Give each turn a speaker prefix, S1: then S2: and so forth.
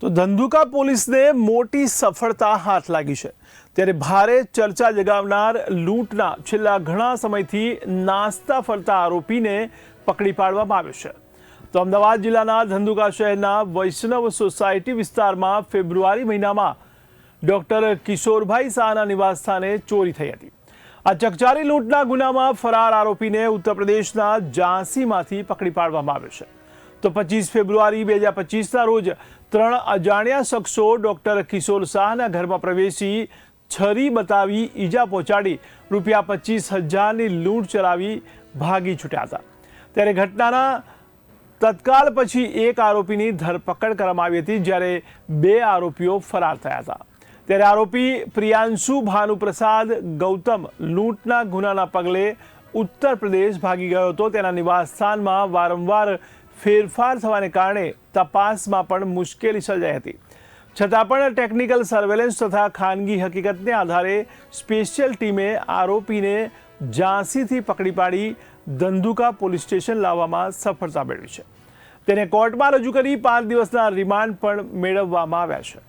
S1: તો ધંધુકા પોલીસને મોટી સફળતા હાથ લાગી છે. ત્યારે ભારે ચર્ચા જગાવનાર લૂંટના છેલ્લા ઘણા સમયથી નાસ્તા ફરતા આરોપીને પકડી પાડવામાં આવ્યો છે. તો અમદાવાદ જિલ્લાના ધંધુકા શહેરના વૈષ્ણવ સોસાયટી વિસ્તારમાં ફેબ્રુઆરી મહિનામાં ડોક્ટર કિશોરભાઈ શાહના નિવાસસ્થાને ચોરી થઈ હતી. આ ચકચારી લૂંટના ગુનામાં ફરાર આરોપીને ઉત્તર પ્રદેશના ઝાંસીમાંથી પકડી પાડવામાં આવ્યો છે. તો પચીસ ફેબ્રુઆરી બે હજાર પચીસના રોજ ત્રણ અજાણ્યા શખ્સો ડૉક્ટર કિશોર શાહના ઘરમાં પ્રવેશી છરી બતાવી ઈજા પહોંચાડી રૂપિયા પચીસ હજારની લૂંટ ચલાવી ભાગી છૂટ્યા હતા. ત્યારે ઘટનાના તત્કાલ પછી એક આરોપીની ધરપકડ કરવામાં આવી હતી, જ્યારે બે આરોપીઓ ફરાર થયા હતા. ત્યારે આરોપી પ્રિયાંશુ ભાનુપ્રસાદ ગૌતમ લૂંટના ગુનાના પગલે ઉત્તર પ્રદેશ ભાગી ગયો હતો. તેના નિવાસસ્થાનમાં વારંવાર ફેરફાર થવાને કારણે તપાસમાં પણ મુશ્કેલી સર્જાઈ હતી. છતાં પણ ટેકનિકલ સર્વેલન્સ તથા ખાનગી હકીકતને આધારે સ્પેશિયલ ટીમે આરોપીને ઝાંસીથી પકડી પાડી ધંધુકા પોલીસ સ્ટેશન લાવવામાં સફળતા મેળવી છે. તેને કોર્ટમાં રજૂ કરી પાંચ દિવસના રિમાન્ડ પણ મેળવવામાં આવ્યા છે.